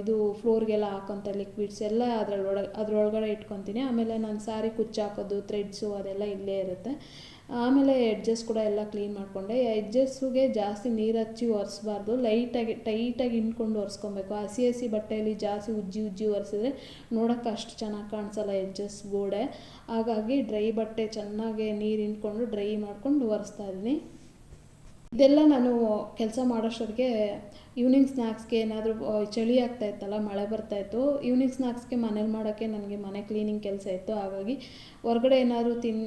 ಇದು ಫ್ಲೋರ್ಗೆಲ್ಲ ಹಾಕೋಂಥ ಲಿಕ್ವಿಡ್ಸ್ ಎಲ್ಲ ಅದರೊಳಗೆ, ಅದ್ರೊಳಗಡೆ ಇಟ್ಕೊತೀನಿ. ಆಮೇಲೆ ನಾನು ಸ್ಯಾರಿ ಕುಚ್ಚಾಕೋದು ಥ್ರೆಡ್ಸು ಅದೆಲ್ಲ ಇಲ್ಲೇ ಇರುತ್ತೆ. ಆಮೇಲೆ ಎಡ್ಜಸ್ ಕೂಡ ಎಲ್ಲ ಕ್ಲೀನ್ ಮಾಡಿಕೊಂಡೆ. ಎಡ್ಜಸ್ಸುಗೆ ಜಾಸ್ತಿ ನೀರು ಹಚ್ಚಿ ಒರೆಸ್ಬಾರ್ದು. ಲೈಟಾಗಿ ಟೈಟಾಗಿ ಹಿಂಡ್ಕೊಂಡು ಒರೆಸ್ಕೊಬೇಕು. ಹಸಿ ಹಸಿ ಬಟ್ಟೆಯಲ್ಲಿ ಜಾಸ್ತಿ ಉಜ್ಜಿ ಉಜ್ಜಿ ಒರೆಸಿದ್ರೆ ನೋಡೋಕೆ ಅಷ್ಟು ಚೆನ್ನಾಗಿ ಕಾಣಿಸಲ್ಲ ಎಡ್ಜಸ್ ಗೋಡೆ. ಹಾಗಾಗಿ ಡ್ರೈ ಬಟ್ಟೆ ಚೆನ್ನಾಗಿ ನೀರು ಹಿಂಡ್ಕೊಂಡು ಡ್ರೈ ಮಾಡಿಕೊಂಡು ಒರೆಸ್ತಾ ಇದ್ದೀನಿ. ಇದೆಲ್ಲ ನಾನು ಕೆಲಸ ಮಾಡೋಷ್ಟೊತ್ತಿಗೆ ಈವ್ನಿಂಗ್ ಸ್ನ್ಯಾಕ್ಸ್ಗೆ ಏನಾದರೂ ಚಳಿ ಆಗ್ತಾ ಇತ್ತಲ್ಲ, ಮಳೆ ಬರ್ತಾ ಇತ್ತು ಈವ್ನಿಂಗ್ ಸ್ನ್ಯಾಕ್ಸ್ಗೆ ಮನೇಲಿ ಮಾಡೋಕ್ಕೆ ನನಗೆ ಮನೆ ಕ್ಲೀನಿಂಗ್ ಕೆಲಸ ಇತ್ತು, ಹಾಗಾಗಿ ಹೊರಗಡೆ ಏನಾದರೂ ತಿನ್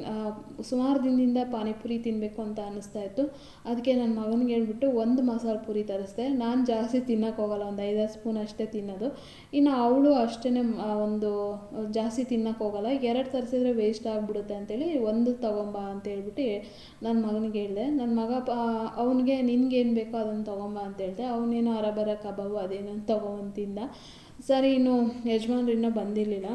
ಸುಮಾರು ದಿನದಿಂದ ಪಾನಿಪುರಿ ತಿನ್ನಬೇಕು ಅಂತ ಅನ್ನಿಸ್ತಾ ಇತ್ತು. ಅದಕ್ಕೆ ನನ್ನ ಮಗನಿಗೆ ಹೇಳ್ಬಿಟ್ಟು ಒಂದು ಮಸಾಲೆ ಪುರಿ ತರಿಸ್ದೆ. ನಾನು ಜಾಸ್ತಿ ತಿನ್ನೋಕೆ ಹೋಗಲ್ಲ, ಒಂದು ಐದಾರು ಸ್ಪೂನ್ ಅಷ್ಟೇ ತಿನ್ನೋದು. ಇನ್ನು ಅವಳು ಅಷ್ಟೇ ಒಂದು, ಜಾಸ್ತಿ ತಿನ್ನೋಕೆ ಹೋಗಲ್ಲ. ಎರಡು ತರಿಸಿದ್ರೆ ವೇಸ್ಟ್ ಆಗಿಬಿಡುತ್ತೆ ಅಂತೇಳಿ ಒಂದು ತೊಗೊಂಬ ಅಂತ ಹೇಳ್ಬಿಟ್ಟು ನನ್ನ ಮಗನಿಗೆ ಹೇಳಿದೆ. ನನ್ನ ಮಗ ಅವನಿಗೆ ನಿನಗೇನು ಬೇಕೋ ಅದನ್ನು ತೊಗೊಂಬ ಅಂತ ಹೇಳಿದೆ. ಅವನೇನೋ ಅರಬರ ಕಬಾಬು ಅದೇನೋ ತೊಗೊಂಬಂತಿಂದ ಸರಿ, ಇನ್ನು ಯಜಮಾನ್ರು ಇನ್ನೂ ಬಂದಿರಲಿಲ್ಲ.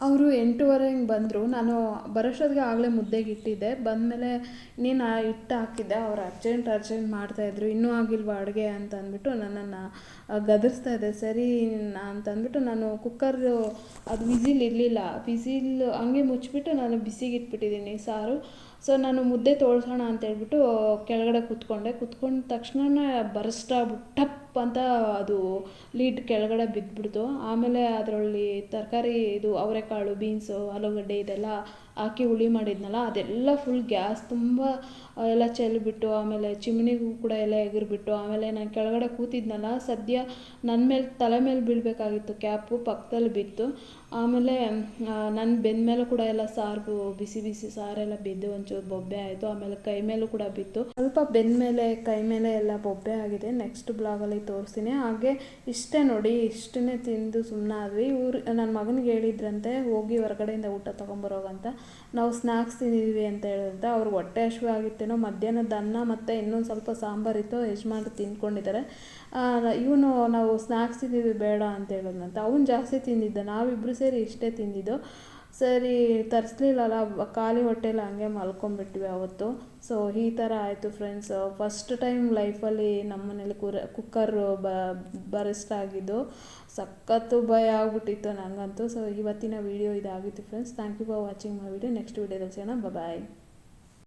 ಅವರು ಎಂಟೂವರೆ ಹಿಂಗೆ ಬಂದರು. ನಾನು ಬರೋಷ್ಟೊತ್ತಿಗೆ ಆಗಲೇ ಮುದ್ದೆಗೆ ಇಟ್ಟಿದ್ದೆ. ಬಂದಮೇಲೆ ಇನ್ನೇನು ಹಿಟ್ಟು ಹಾಕಿದ್ದೆ. ಅವ್ರು ಅರ್ಜೆಂಟ್ ಅರ್ಜೆಂಟ್ ಮಾಡ್ತಾಯಿದ್ರು ಇನ್ನೂ ಆಗಿಲ್ವಾ ಅಡುಗೆ ಅಂತ ಅಂದ್ಬಿಟ್ಟು ನನ್ನನ್ನು ಗದರಿಸ್ತಾ ಇದೆ. ಸರಿ, ಅಂತಂದ್ಬಿಟ್ಟು ನಾನು ಕುಕ್ಕರು ಅದು ವಿಸಿಲ್ ಇರಲಿಲ್ಲ. ವಿಸಿಲ್ ಹಂಗೆ ಮುಚ್ಚಿಬಿಟ್ಟು ನಾನು ಬಿಸಿಗೆ ಇಟ್ಬಿಟ್ಟಿದ್ದೀನಿ ಸಾರು. ಸೊ ನಾನು ಮುದ್ದೆ ತೋಳ್ಸೋಣ ಅಂತೇಳ್ಬಿಟ್ಟು ಕೆಳಗಡೆ ಕೂತ್ಕೊಂಡೆ. ಕೂತ್ಕೊಂಡ ತಕ್ಷಣನೇ ಬರ್ಸ್ಟ್ ಟಪ್ ಅಂತ ಅದು ಲೀಡ್ ಕೆಳಗಡೆ ಬಿದ್ದುಬಿಡ್ತು ಆಮೇಲೆ ಅದರಲ್ಲಿ ತರಕಾರಿ, ಇದು ಅವರೆಕಾಳು ಬೀನ್ಸು ಆಲೂಗಡ್ಡೆ ಇದೆಲ್ಲ ಹಾಕಿ ಹುಳಿ ಮಾಡಿದ್ನಲ್ಲ, ಅದೆಲ್ಲ ಫುಲ್ ಗ್ಯಾಸ್ ತುಂಬ ಎಲ್ಲ ಚೆಲ್ಬಿಟ್ಟು ಆಮೇಲೆ ಚಿಮ್ನಿಗೂ ಕೂಡ ಎಲ್ಲ ಎಗರ್ಬಿಟ್ಟು ಆಮೇಲೆ ನಾನು ಕೆಳಗಡೆ ಕೂತಿದ್ನಲ್ಲ, ಸದ್ಯ ನನ್ನ ಮೇಲೆ ತಲೆ ಮೇಲೆ ಬೀಳಬೇಕಾಗಿತ್ತು ಕ್ಯಾಪು ಪಕ್ದಲ್ಲಿ ಬಿತ್ತು ಆಮೇಲೆ ನನ್ನ ಬೆಂದ ಮೇಲೂ ಕೂಡ ಎಲ್ಲ ಸಾರು ಬಿಸಿ ಬಿಸಿ ಸಾರೆಲ್ಲ ಬಿದ್ದು ಒಂಚೂರು ಬೊಬ್ಬೆ ಆಯಿತು. ಆಮೇಲೆ ಕೈ ಮೇಲೂ ಕೂಡ ಬಿತ್ತು. ಸ್ವಲ್ಪ ಬೆಂದ ಮೇಲೆ ಕೈ ಮೇಲೆ ಎಲ್ಲ ಬೊಬ್ಬೆ ಆಗಿದೆ. ನೆಕ್ಸ್ಟ್ ಬ್ಲಾಗಲ್ಲಿ ತೋರಿಸ್ತೀನಿ. ಹಾಗೆ ಇಷ್ಟೇ ನೋಡಿ, ಇಷ್ಟನ್ನೇ ತಿಂದು ಸುಮ್ಮನಾದ್ವಿ ಇವ್ರು ನನ್ನ ಮಗನಿಗೆ ಹೇಳಿದ್ರಂತೆ, ಹೋಗಿ ಹೊರಗಡೆಯಿಂದ ಊಟ ತೊಗೊಂಬರೋಗಂತ. ನಾವು ಸ್ನ್ಯಾಕ್ಸ್ ತಿಂದಿದ್ವಿ ಅಂತ ಹೇಳಿದ್ರೆ ಅವ್ರಿಗೆ ಹೊಟ್ಟೆ ಹಸಿವು ಆಗಿತ್ತೇನೋ ಮಧ್ಯಾಹ್ನದ ಅನ್ನ ಮತ್ತು ಇನ್ನೊಂದು ಸ್ವಲ್ಪ ಸಾಂಬಾರಿತ್ತು ಯಜಮಾನ್ರು ತಿಂದ್ಕೊಂಡಿದ್ದಾರೆ. ಇವನು ನಾವು ಸ್ನ್ಯಾಕ್ಸ್ ತಿಂದಿದ್ದು ಬೇಡ ಅಂತ ಹೇಳಿದ್ನಂತ. ಅವನು ಜಾಸ್ತಿ ತಿಂದಿದ್ದ. ನಾವಿಬ್ಬರು ಸೇರಿ ಇಷ್ಟೇ ತಿಂದಿದ್ದು. ಸರಿ, ತರಿಸ್ಲಿಲ್ಲಲ್ಲ ಖಾಲಿ ಹೊಟ್ಟೆಲಿ ಹಂಗೆ ಮಲ್ಕೊಂಬಿಟ್ವಿ ಅವತ್ತು. ಸೊ ಈ ಥರ ಆಯಿತು ಫ್ರೆಂಡ್ಸ್ ಫಸ್ಟ್ ಟೈಮ್ ಲೈಫಲ್ಲಿ ನಮ್ಮ ಮನೇಲಿ ಕುರ ಕುಕ್ಕರು ಬರೆಸ್ಟ್ ಆಗಿದ್ದು. ಸಖತ್ತು ಭಯ ಆಗ್ಬಿಟ್ಟಿತ್ತು ನನಗಂತೂ ಸೊ ಇವತ್ತಿನ ವೀಡಿಯೋ ಇದಾಗಿತ್ತು friends thank you for watching my video next ವೀಡಿಯೋದಲ್ಲಿ ಸಿಗೋಣ. ಬಾಯ್